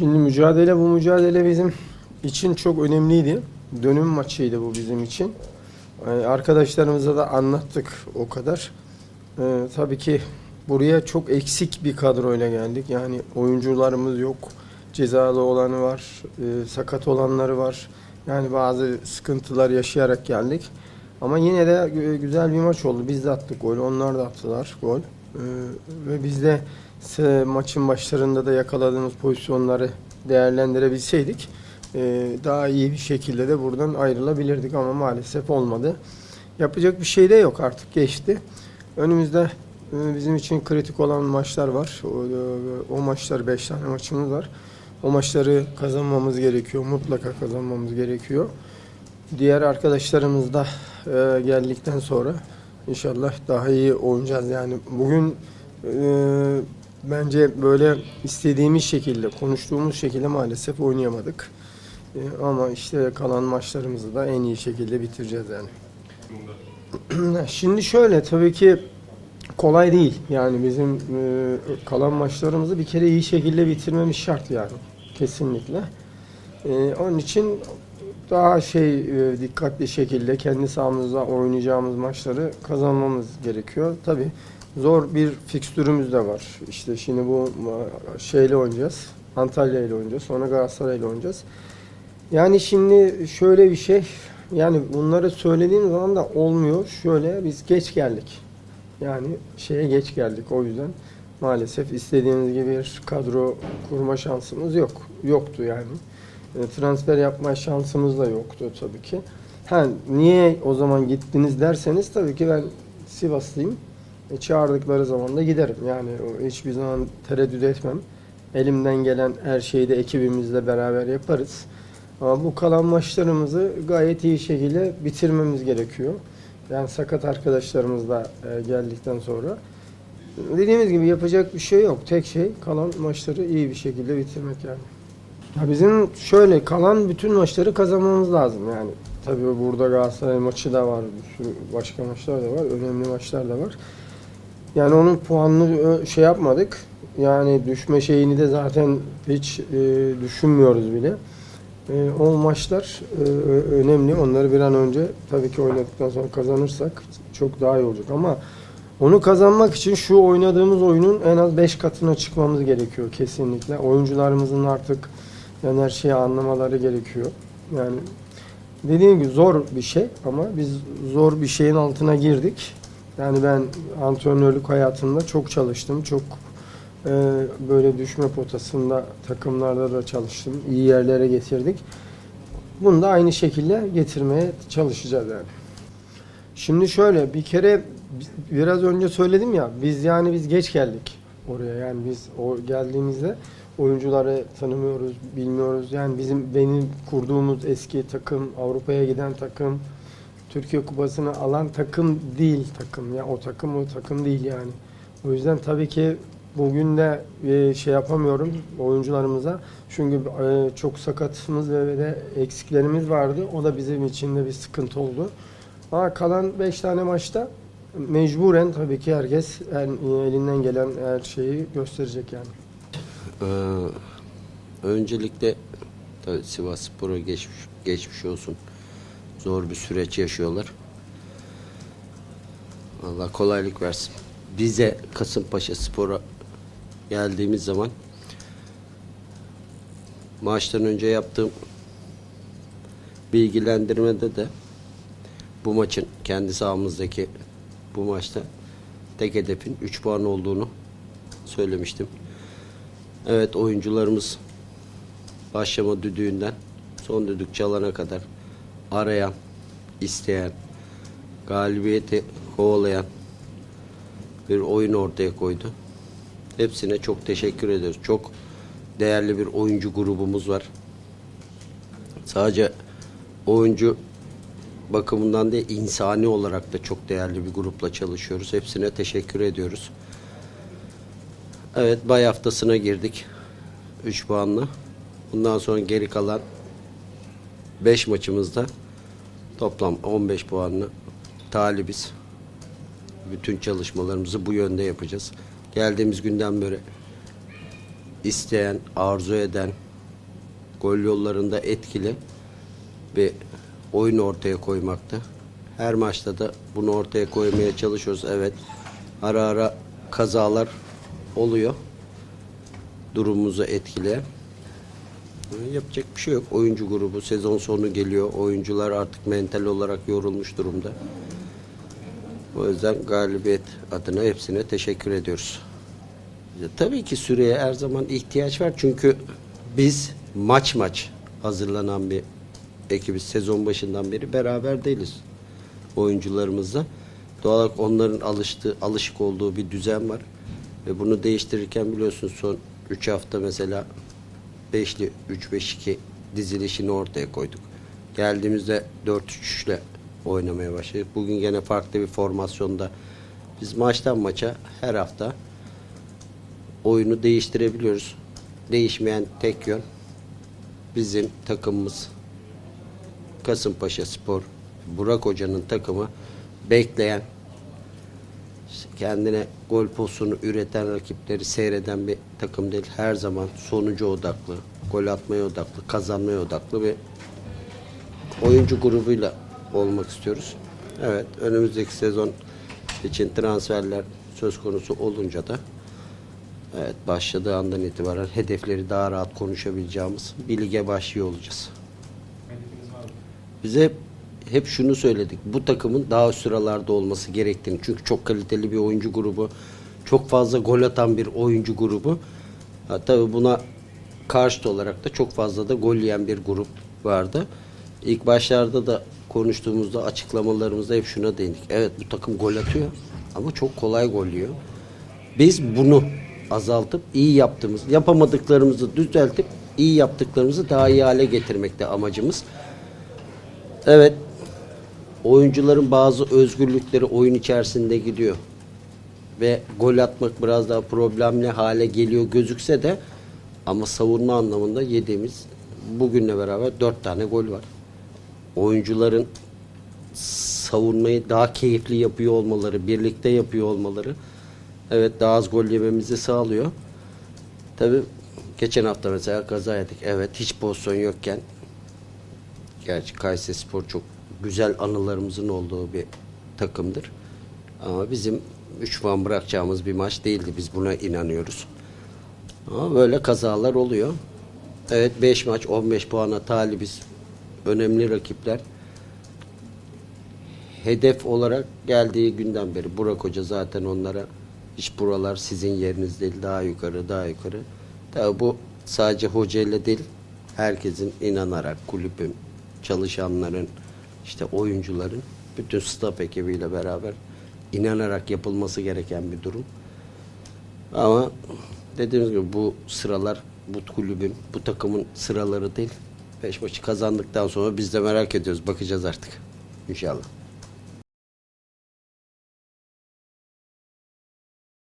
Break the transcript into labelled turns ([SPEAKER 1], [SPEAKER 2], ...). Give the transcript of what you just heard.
[SPEAKER 1] Şimdi mücadele bu mücadele bizim için çok önemliydi. Dönüm maçıydı bu bizim için. Ee, arkadaşlarımıza da anlattık o kadar. Ee, tabii ki buraya çok eksik bir kadroyla geldik. Yani oyuncularımız yok. Cezalı olanı var, e, sakat olanları var. Yani bazı sıkıntılar yaşayarak geldik. Ama yine de gü- güzel bir maç oldu. Biz de attık gol, onlar da attılar gol. Ee, ve biz de maçın başlarında da yakaladığımız pozisyonları değerlendirebilseydik e, daha iyi bir şekilde de buradan ayrılabilirdik ama maalesef olmadı. Yapacak bir şey de yok artık geçti. Önümüzde e, bizim için kritik olan maçlar var. O, e, o maçlar 5 tane maçımız var. O maçları kazanmamız gerekiyor. Mutlaka kazanmamız gerekiyor. Diğer arkadaşlarımız da geldikten sonra inşallah daha iyi oynayacağız. Yani bugün e, bence böyle istediğimiz şekilde, konuştuğumuz şekilde maalesef oynayamadık. E, ama işte kalan maçlarımızı da en iyi şekilde bitireceğiz yani. Şimdi şöyle tabii ki kolay değil. Yani bizim e, kalan maçlarımızı bir kere iyi şekilde bitirmemiz şart yani. Kesinlikle. E, onun için daha şey e, dikkatli şekilde kendi sahamızda oynayacağımız maçları kazanmamız gerekiyor. Tabii zor bir fikstürümüz de var. İşte şimdi bu e, şeyle oynayacağız. Antalya ile oynayacağız. Sonra Galatasaray ile oynayacağız. Yani şimdi şöyle bir şey. Yani bunları söylediğim zaman da olmuyor. Şöyle biz geç geldik. Yani şeye geç geldik o yüzden. Maalesef istediğimiz gibi bir kadro kurma şansımız yok. Yoktu yani. E, transfer yapma şansımız da yoktu tabii ki. Ha, niye o zaman gittiniz derseniz tabii ki ben Sivaslıyım. E, çağırdıkları zaman da giderim. Yani hiçbir zaman tereddüt etmem. Elimden gelen her şeyi de ekibimizle beraber yaparız. Ama bu kalan maçlarımızı gayet iyi şekilde bitirmemiz gerekiyor. Yani sakat arkadaşlarımız da e, geldikten sonra. Dediğimiz gibi yapacak bir şey yok. Tek şey kalan maçları iyi bir şekilde bitirmek yani. Ya bizim şöyle kalan bütün maçları kazanmamız lazım yani. Tabii burada Galatasaray maçı da var, bir sürü başka maçlar da var, önemli maçlar da var. Yani onun puanını ö- şey yapmadık. Yani düşme şeyini de zaten hiç e, düşünmüyoruz bile. E, o maçlar e, önemli. Onları bir an önce tabii ki oynadıktan sonra kazanırsak çok daha iyi olacak ama onu kazanmak için şu oynadığımız oyunun en az 5 katına çıkmamız gerekiyor kesinlikle. Oyuncularımızın artık yani her şeyi anlamaları gerekiyor. Yani dediğim gibi zor bir şey ama biz zor bir şeyin altına girdik. Yani ben antrenörlük hayatımda çok çalıştım. Çok e, böyle düşme potasında takımlarda da çalıştım. İyi yerlere getirdik. Bunu da aynı şekilde getirmeye çalışacağız yani. Şimdi şöyle bir kere bi- biraz önce söyledim ya biz yani biz geç geldik oraya yani biz o geldiğimizde oyuncuları tanımıyoruz, bilmiyoruz. Yani bizim benim kurduğumuz eski takım, Avrupa'ya giden takım, Türkiye Kupası'nı alan takım değil takım. Ya o takım o takım değil yani. O yüzden tabii ki bugün de e, şey yapamıyorum oyuncularımıza. Çünkü e, çok sakatımız ve de eksiklerimiz vardı. O da bizim için de bir sıkıntı oldu. Ama kalan 5 tane maçta mecburen tabii ki herkes en- elinden gelen her şeyi gösterecek yani.
[SPEAKER 2] Ee, öncelikle tabii Sivas Spor'a geçmiş, geçmiş olsun. Zor bir süreç yaşıyorlar. Allah kolaylık versin. Bize Kasımpaşa Spor'a geldiğimiz zaman maçtan önce yaptığım bilgilendirmede de bu maçın kendi sahamızdaki bu maçta tek hedefin 3 puan olduğunu söylemiştim. Evet oyuncularımız başlama düdüğünden son düdük çalana kadar arayan, isteyen, galibiyeti kovalayan bir oyun ortaya koydu. Hepsine çok teşekkür ediyoruz. Çok değerli bir oyuncu grubumuz var. Sadece oyuncu bakımından değil insani olarak da çok değerli bir grupla çalışıyoruz. Hepsine teşekkür ediyoruz. Evet bay haftasına girdik. 3 puanla. Bundan sonra geri kalan 5 maçımızda toplam 15 puanla talibiz. Bütün çalışmalarımızı bu yönde yapacağız. Geldiğimiz günden beri isteyen, arzu eden, Gol yollarında etkili bir oyun ortaya koymakta. Her maçta da bunu ortaya koymaya çalışıyoruz. Evet. Ara ara kazalar oluyor. Durumumuzu etkileyen. Yapacak bir şey yok. Oyuncu grubu sezon sonu geliyor. Oyuncular artık mental olarak yorulmuş durumda. O yüzden galibiyet adına hepsine teşekkür ediyoruz. Tabii ki süreye her zaman ihtiyaç var. Çünkü biz maç maç hazırlanan bir ekibiz. Sezon başından beri beraber değiliz oyuncularımızla. Doğal olarak onların alıştığı, alışık olduğu bir düzen var. Ve bunu değiştirirken biliyorsun son 3 hafta mesela 5'li 3-5-2 dizilişini ortaya koyduk. Geldiğimizde 4-3 ile oynamaya başladık. Bugün gene farklı bir formasyonda biz maçtan maça her hafta oyunu değiştirebiliyoruz. Değişmeyen tek yön bizim takımımız Kasımpaşa Spor Burak Hoca'nın takımı bekleyen kendine gol pozisyonu üreten rakipleri seyreden bir takım değil. Her zaman sonucu odaklı, gol atmaya odaklı, kazanmaya odaklı bir oyuncu grubuyla olmak istiyoruz. Evet, önümüzdeki sezon için transferler söz konusu olunca da evet başladığı andan itibaren hedefleri daha rahat konuşabileceğimiz bir lige başlıyor olacağız. Bize hep, şunu söyledik. Bu takımın daha üst sıralarda olması gerektiğini. Çünkü çok kaliteli bir oyuncu grubu. Çok fazla gol atan bir oyuncu grubu. Ha, tabii buna karşıt olarak da çok fazla da gol yiyen bir grup vardı. İlk başlarda da konuştuğumuzda açıklamalarımızda hep şuna değindik. Evet bu takım gol atıyor ama çok kolay gol yiyor. Biz bunu azaltıp iyi yaptığımız, yapamadıklarımızı düzeltip iyi yaptıklarımızı daha iyi hale getirmekte amacımız. Evet. Oyuncuların bazı özgürlükleri oyun içerisinde gidiyor. Ve gol atmak biraz daha problemli hale geliyor gözükse de ama savunma anlamında yediğimiz bugünle beraber dört tane gol var. Oyuncuların savunmayı daha keyifli yapıyor olmaları, birlikte yapıyor olmaları evet daha az gol yememizi sağlıyor. Tabii geçen hafta mesela kaza yedik. Evet hiç pozisyon yokken Gerçi Kayseri Spor çok güzel anılarımızın olduğu bir takımdır. Ama bizim 3 puan bırakacağımız bir maç değildi. Biz buna inanıyoruz. Ama böyle kazalar oluyor. Evet 5 maç 15 puana talibiz. Önemli rakipler. Hedef olarak geldiği günden beri Burak Hoca zaten onlara hiç buralar sizin yeriniz değil daha yukarı daha yukarı. Tabi bu sadece hocayla değil herkesin inanarak kulübün çalışanların işte oyuncuların bütün staff ekibiyle beraber inanarak yapılması gereken bir durum. Ama dediğimiz gibi bu sıralar bu kulübün, bu takımın sıraları değil. Beş maçı kazandıktan sonra biz de merak ediyoruz. Bakacağız artık. İnşallah.